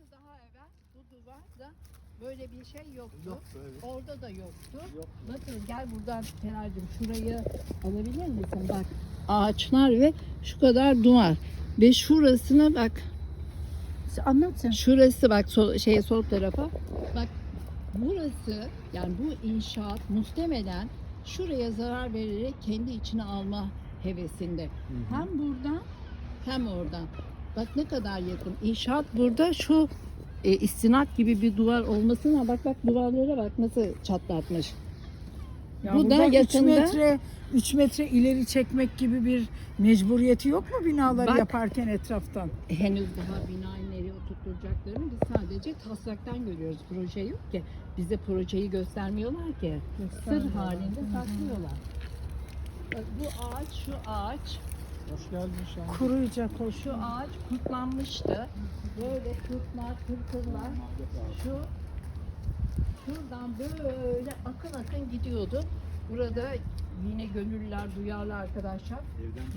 Burası daha evvel bu duvarda böyle bir şey yoktu. Yoktu, evet. Orada da yoktu. Yok. Bakın gel buradan Fener'cim şurayı alabilir misin? Bak ağaçlar ve şu kadar duvar. Ve şurasına bak. Anlat sen. Şurası bak sol, şey sol tarafa. Bak burası yani bu inşaat muhtemelen şuraya zarar vererek kendi içine alma hevesinde. Hem buradan hem oradan. Bak ne kadar yakın. İnşaat burada şu e, istinat gibi bir duvar olmasına bak bak duvarlara bak nasıl çatlatmış. Ya Bu da burada 3 yakında- metre 3 metre ileri çekmek gibi bir mecburiyeti yok mu binaları Bak. yaparken etraftan? Henüz daha binayı nereye oturtacaklarını biz sadece taslaktan görüyoruz. Proje yok ki. Bize projeyi göstermiyorlar ki. Sır halinde saklıyorlar. Bak bu ağaç, şu ağaç, Hoş geldin Şahin. Kuruyacak o şu ağaç kurtlanmıştı. Böyle kurtlar, kırkırlar. Şu şuradan böyle akın akın gidiyordu. Burada yine gönüllüler duyarlı arkadaşlar.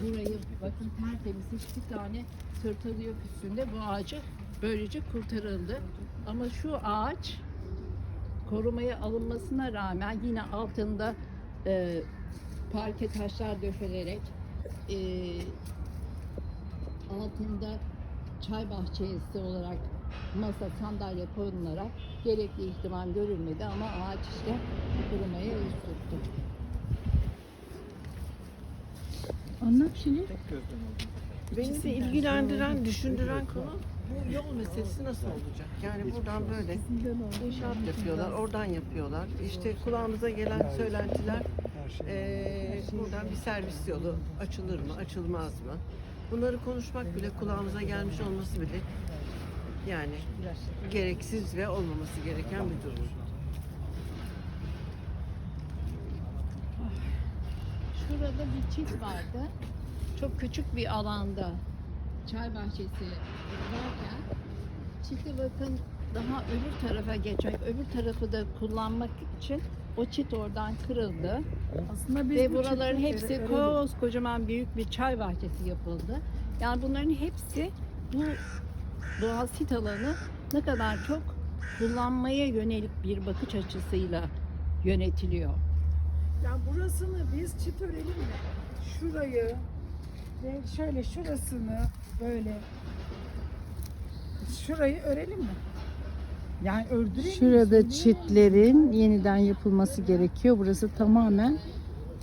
Burayı bakın tertemiz hiçbir tane tırtıl yok üstünde. Bu ağacı böylece kurtarıldı. Ama şu ağaç korumaya alınmasına rağmen yine altında e, parke taşlar döşelerek e, altında çay bahçesi olarak masa sandalye konularak gerekli ihtimam görülmedi ama ağaç işte kurumaya yüz tuttu. Anlat şimdi. Tek oldu. Beni de ilgilendiren, düşündüren konu bu yol meselesi nasıl olacak? Yani buradan böyle inşaat yapıyorlar, oradan yapıyorlar. İşte kulağımıza gelen söylentiler Eee, buradan bir servis yolu açılır mı, açılmaz mı? Bunları konuşmak bile kulağımıza gelmiş olması bile yani gereksiz ve olmaması gereken bir durum. Şurada bir çift vardı. Çok küçük bir alanda çay bahçesi varken çiti bakın daha öbür tarafa geçmek, öbür tarafı da kullanmak için o çit oradan kırıldı. Aslında biz Ve bu buraların hepsi koskocaman büyük bir çay bahçesi yapıldı. Yani bunların hepsi bu doğal sit alanı ne kadar çok kullanmaya yönelik bir bakış açısıyla yönetiliyor. Ya burasını biz çit örelim mi? Şurayı ve şöyle şurasını böyle şurayı örelim mi? Yani? Şurada çitlerin yeniden yapılması gerekiyor. Burası tamamen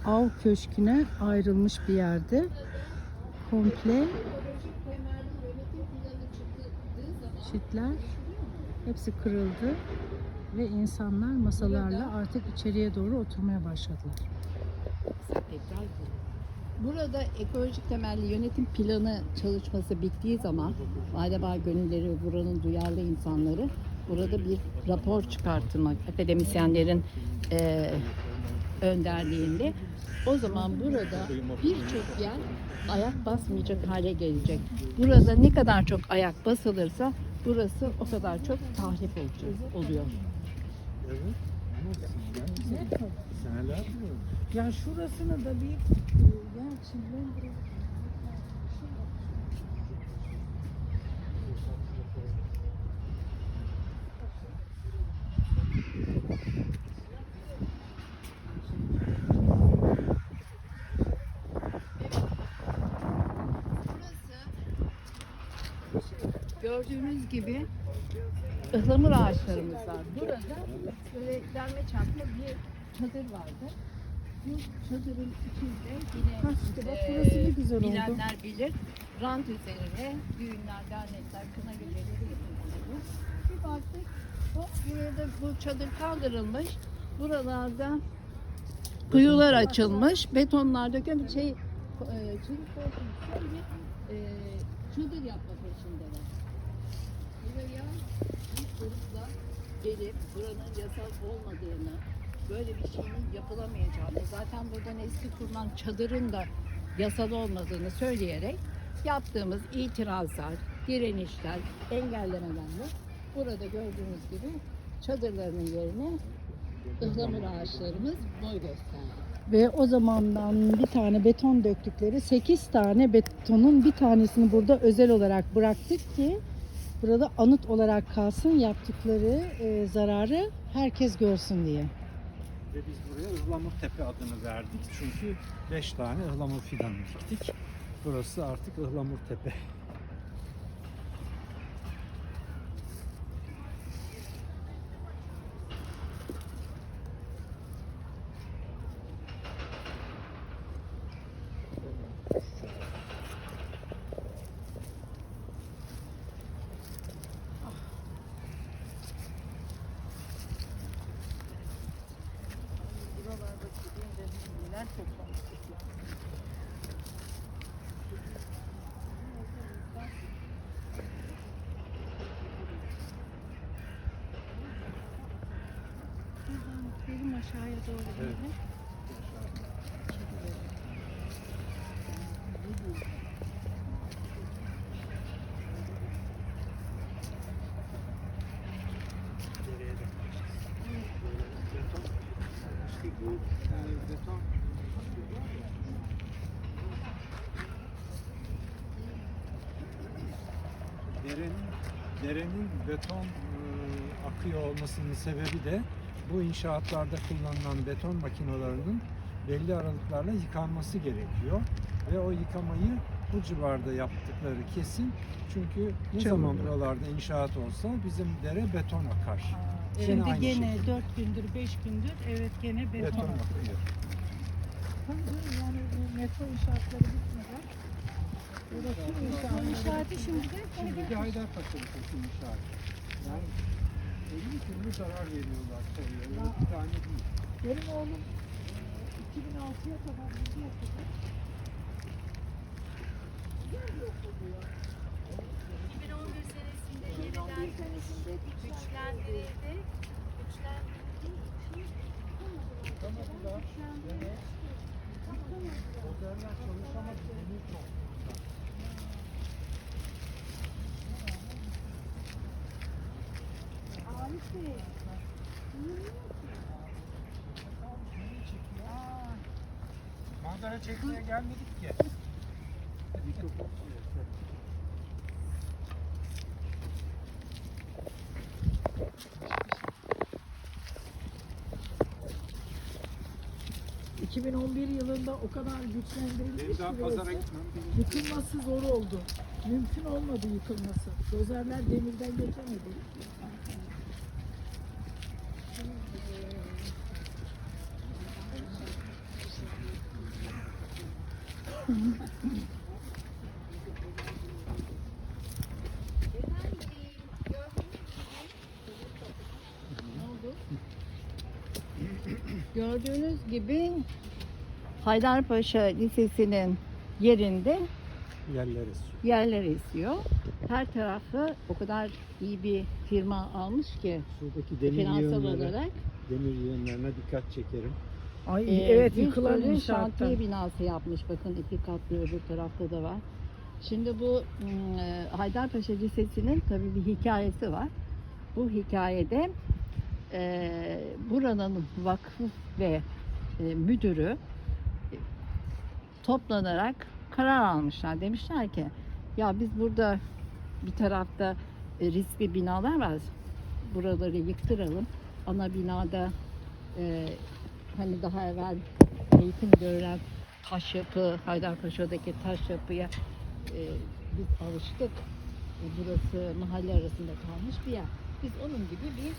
av köşküne ayrılmış bir yerde. Komple çitler hepsi kırıldı ve insanlar masalarla artık içeriye doğru oturmaya başladılar. Burada ekolojik temelli yönetim planı çalışması bittiği zaman Vadebağ gönülleri buranın duyarlı insanları burada bir rapor çıkartmak akademisyenlerin eee, önderliğinde o zaman burada birçok yer ayak basmayacak hale gelecek. Burada ne kadar çok ayak basılırsa burası o kadar çok tahrip olacak, oluyor. Ya şurasını da bir e, gerçi gördüğünüz gibi ıhlamur ağaçlarımız var. Burada böyle derme çarpma bir çadır vardı. Bu çadırın içinde yine Ha işte bak burası ne güzel oldu. bilenler bilir. Rant üzerine düğünler, dernekler, kına geceleri yapılıyor. Bir baktık hop buraya da bu çadır kaldırılmış. Buralarda kuyular açılmış. Betonlar dökülmüş. Şey, e, çelik bir e, çadır yapma peşindeler. Buraya bir grupla gelip buranın yasal olmadığını, böyle bir şeyin yapılamayacağını, zaten buradan eski kurulan çadırın da yasal olmadığını söyleyerek yaptığımız itirazlar, direnişler, engellemelerle burada gördüğünüz gibi çadırlarının yerine ıhlamur ağaçlarımız boy gösterdi. Ve o zamandan bir tane beton döktükleri 8 tane betonun bir tanesini burada özel olarak bıraktık ki Burada anıt olarak kalsın yaptıkları e, zararı herkes görsün diye. Ve biz buraya Ihlamur Tepe adını verdik. Çünkü 5 tane ıhlamur fidanı diktik. Burası artık Ihlamur Tepe. Doğru. Evet. Geriye de Böyle beton. İşte bu beton Derenin, derenin beton e, akıyor olmasının sebebi de bu inşaatlarda kullanılan beton makinelerinin belli aralıklarla yıkanması gerekiyor. Ve o yıkamayı bu civarda yaptıkları kesin. Çünkü ne Çok zaman buralarda inşaat olsa bizim dere beton akar. Yine Şimdi aynı gene şekilde. 4 gündür 5 gündür evet gene beton. Beton akıyor. Canım, yani bu metro inşaatları bitmeden Burası İnşaatı şimdi de Şimdiki Haydarpaşa Lisesi inşaatı. Yani 50 türlü zarar veriyorlar tabii. Öyle bir tane değil. Benim oğlum e, 2006'ya kadar burada okudu. 2011 senesinde yeniden güçlendirildi. Güçlendirildi. Motorlar çalışamadı. Demir çok. Arif Bey. Manzara çekmeye gelmedik ki. Mikrofon. 2011 yılında o kadar güçlendirilmiş ki burası. Yıkılması zor oldu. Mümkün olmadı yıkılması. Dozerler demirden geçemedi. Gördüğünüz gibi Haydarpaşa Lisesi'nin yerinde Yerleriz. yerler esiyor. Her tarafı o kadar iyi bir firma almış ki Şuradaki demir finansal olarak. demir yığınlarına dikkat çekerim. Ay Ee, evet yıkılan inşaattan. şantiye binası yapmış. Bakın iki katlı öbür tarafta da var. Şimdi bu mm, e, Haydarpaşa Lisesi'nin tabii bir hikayesi var. Bu hikayede e, buranın vakfı ve e, müdürü e, toplanarak karar almışlar. Demişler ki ya biz burada bir tarafta e, riskli binalar var. Buraları yıktıralım. Ana binada e, hani daha evvel eğitim görülen taş yapı, Haydarpaşa'daki taş yapıya e, biz alıştık. E, burası mahalle arasında kalmış bir yer. Biz onun gibi bir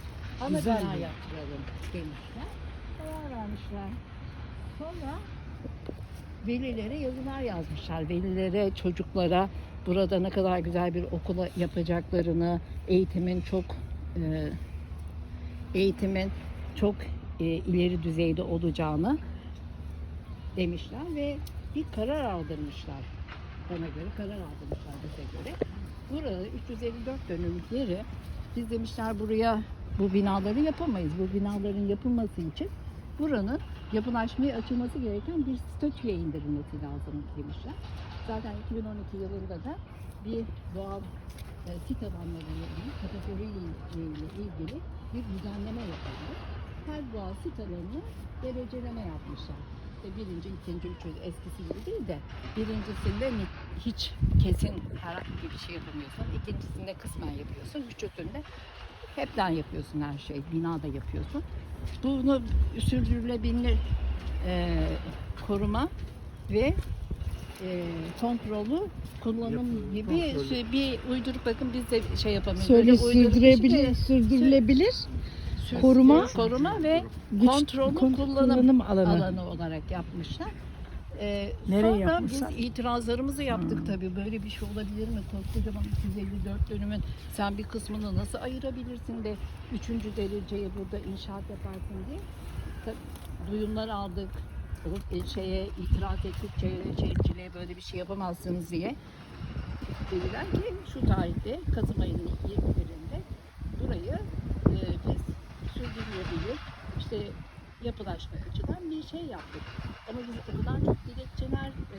ana Güzel bina bir- yaptıralım demişler. Karar vermişler. Sonra velilere yazılar yazmışlar. Velilere, çocuklara burada ne kadar güzel bir okula yapacaklarını, eğitimin çok e, eğitimin çok e, ileri düzeyde olacağını demişler ve bir karar aldırmışlar. Bana göre karar aldırmışlar bize göre. Burada 354 dönümlük yeri biz demişler buraya bu binaları yapamayız. Bu binaların yapılması için buranın yapılaşmaya açılması gereken bir statüye indirilmesi lazım demişler. Zaten 2012 yılında da bir doğal e, sit ilgili kategoriyle ilgili bir düzenleme yapıldı. Her doğal sit alanını dereceleme yapmışlar. işte birinci, ikinci, üçüncü eskisi gibi değil de birincisinde hiç kesin herhangi bir şey yapamıyorsun. İkincisinde kısmen yapıyorsun. Üçüncüsünde hepten yapıyorsun her şey. Binada yapıyorsun. Bunu sürdürülebilir e, koruma ve e, kontrolü kullanım Yapım, gibi kontrolü. şey- bir uyduruk bakın biz de şey yapamıyoruz. Söyle şey sürdürebilir, sürdürülebilir sür- koruma- koruma ve güç Kontrolü kon- kullanım alanı. alanı olarak yapmışlar. Ee, Nereye sonra yapmışlar? biz itirazlarımızı yaptık tabii. Böyle bir şey olabilir mi? Koskocaman 254 dönümün sen bir kısmını nasıl ayırabilirsin de üçüncü dereceye burada inşaat yaparsın diye. Tabii, duyumlar aldık. E, şeye itiraz ettik. Şehirciliğe böyle bir şey yapamazsınız diye. Dediler ki şu tarihte Kasım ayının 21'inde burayı e, biz sürdürülebilir işte yapılaşma açıdan bir şey yaptık. Ama biz kadar çok dilekçeler e,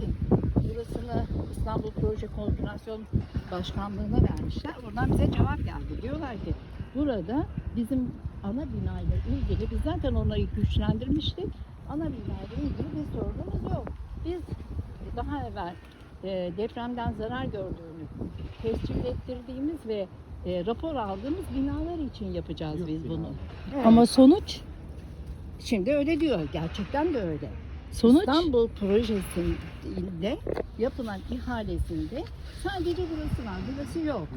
ki burasını İstanbul Proje Koordinasyon Başkanlığı'na vermişler. Oradan bize cevap geldi. Diyorlar ki burada bizim ana binayla ilgili biz zaten onları güçlendirmiştik. Ana binayla ilgili bir sorunumuz yok. Biz daha evvel e, depremden zarar gördüğümüz, tescil ettirdiğimiz ve e, rapor aldığımız binalar için yapacağız Yok biz bina. bunu. Ama sonuç Şimdi öyle diyor. Gerçekten de öyle. sonuç İstanbul projesinde yapılan ihalesinde sadece burası var. Burası yok.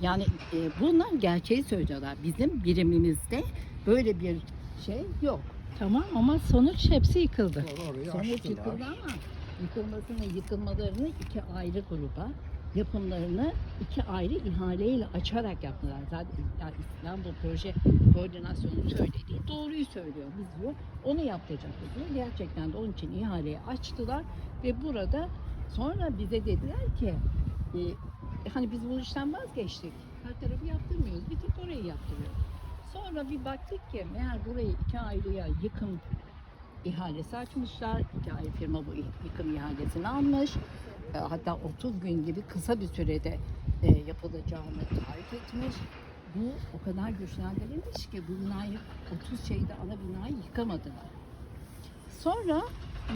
Yani e, bunlar gerçeği söylüyorlar. Bizim birimimizde böyle bir şey yok. tamam ama sonuç hepsi yıkıldı. Orayı Sonuç yıkıldı ama yıkılmasını, yıkılmalarını iki ayrı gruba, yapımlarını iki ayrı ihaleyle açarak yaptılar. Zaten yani İstanbul Proje Koordinasyonu söylediği doğruyu söylüyor. Biz diyor onu yapacağız diyor. Gerçekten de onun için ihaleyi açtılar ve burada sonra bize dediler ki e, hani biz bu işten vazgeçtik. Her tarafı yaptırmıyoruz. Bir tek orayı yaptırıyoruz. Sonra bir baktık ki meğer burayı iki ayrıya yıkım ihalesi açmışlar. İki ayrı firma bu yıkım ihalesini almış. E, Hatta 30 gün gibi kısa bir sürede e, yapılacağını taahhüt etmiş. Bu o kadar güçlendirilmiş ki bu binayı 30 şeyde ana binayı yıkamadılar. Sonra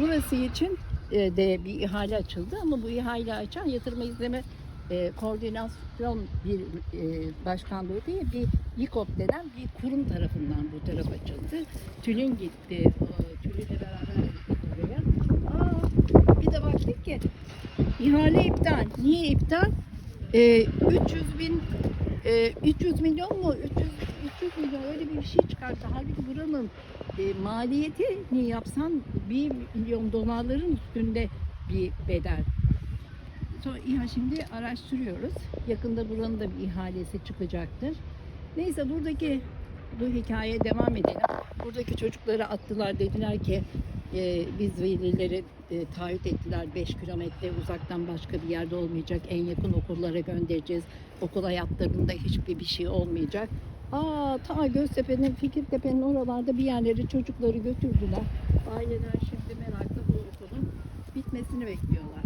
burası için e, de bir ihale açıldı ama bu ihale açan yatırma izleme e, koordinasyon bir e, başkanlığı değil bir YİKOP denen bir kurum tarafından bu taraf açıldı. Tülin gitti. O, Tülin'le beraber gittik. Aa, bir de baktık ki ihale iptal. Niye iptal? E, 300 bin e, 300 milyon mu? 300, 300 milyon öyle bir şey çıkarttı. Halbuki buranın e, maliyetini yapsan 1 milyon dolarların üstünde bir bedel. Sonra İHA şimdi araştırıyoruz. Yakında buranın da bir ihalesi çıkacaktır. Neyse buradaki bu hikayeye devam edelim. Buradaki çocukları attılar dediler ki e, biz velileri e, taahhüt ettiler 5 kilometre uzaktan başka bir yerde olmayacak. En yakın okullara göndereceğiz. Okul hayatlarında hiçbir bir şey olmayacak. Aa ta Göztepe'nin, Fikirtepe'nin oralarda bir yerlere çocukları götürdüler. Aileler şimdi merakla bu okulun bitmesini bekliyorlar.